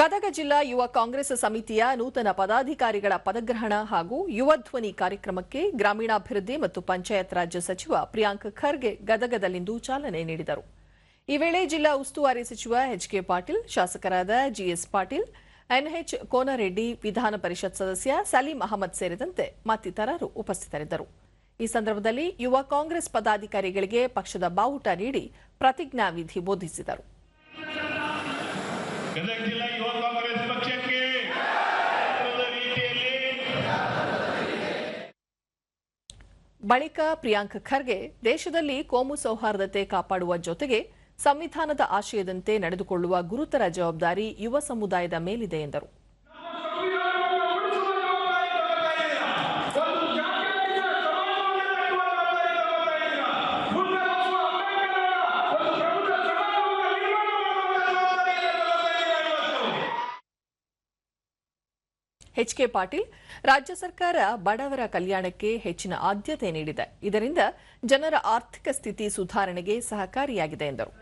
ಗದಗ ಜಿಲ್ಲಾ ಯುವ ಕಾಂಗ್ರೆಸ್ ಸಮಿತಿಯ ನೂತನ ಪದಾಧಿಕಾರಿಗಳ ಪದಗ್ರಹಣ ಹಾಗೂ ಯುವ ಧ್ವನಿ ಕಾರ್ಯಕ್ರಮಕ್ಕೆ ಗ್ರಾಮೀಣಾಭಿವೃದ್ಧಿ ಮತ್ತು ಪಂಚಾಯತ್ ರಾಜ್ಯ ಸಚಿವ ಪ್ರಿಯಾಂಕ್ ಖರ್ಗೆ ಗದಗದಲ್ಲಿಂದು ಚಾಲನೆ ನೀಡಿದರು. ಈ ವೇಳೆ ಜಿಲ್ಲಾ ಉಸ್ತುವಾರಿ ಸಚಿವ ಎಚ್ಕೆ ಪಾಟೀಲ್, ಶಾಸಕರಾದ ಜಿಎಸ್ ಪಾಟೀಲ್ ಎನ್ಎಚ್ ಕೋನರೆಡ್ಡಿ, ವಿಧಾನ ಪರಿಷತ್ ಸದಸ್ಯ ಸಲೀಂ ಅಹಮದ್ ಸೇರಿದಂತೆ ಮತ್ತಿತರರು ಉಪಸ್ಥಿತರಿದ್ದರು. ಈ ಸಂದರ್ಭದಲ್ಲಿ ಯುವ ಕಾಂಗ್ರೆಸ್ ಪದಾಧಿಕಾರಿಗಳಿಗೆ ಪಕ್ಷದ ಬಾವುಟ ನೀಡಿ ಪ್ರತಿಜ್ಞಾವಿಧಿ ಬೋಧಿಸಿದರು. ಗದಗ ಜಿಲ್ಲಾ ಯುವ ಕಾಂಗ್ರೆಸ್ ಪಕ್ಷಕ್ಕೆ ಬಳಿಕ ಪ್ರಿಯಾಂಕ್ ಖರ್ಗೆ ದೇಶದಲ್ಲಿ ಕೋಮು ಸೌಹಾರ್ದತೆ ಕಾಪಾಡುವ ಜೊತೆಗೆ ಸಂವಿಧಾನದ ಆಶಯದಂತೆ ನಡೆದುಕೊಳ್ಳುವ ಗುರುತರ ಜವಾಬ್ದಾರಿ ಯುವ ಸಮುದಾಯದ ಮೇಲಿದೆ ಎಂದರು. ಎಚ್ಕೆ ಪಾಟೀಲ್, ರಾಜ್ಯ ಸರ್ಕಾರ ಬಡವರ ಕಲ್ಯಾಣಕ್ಕೆ ಹೆಚ್ಚಿನ ಆದ್ಯತೆ ನೀಡಿದೆ. ಇದರಿಂದ ಜನರ ಆರ್ಥಿಕ ಸ್ಥಿತಿ ಸುಧಾರಣೆಗೆ ಸಹಕಾರಿಯಾಗಿದೆ ಎಂದರು.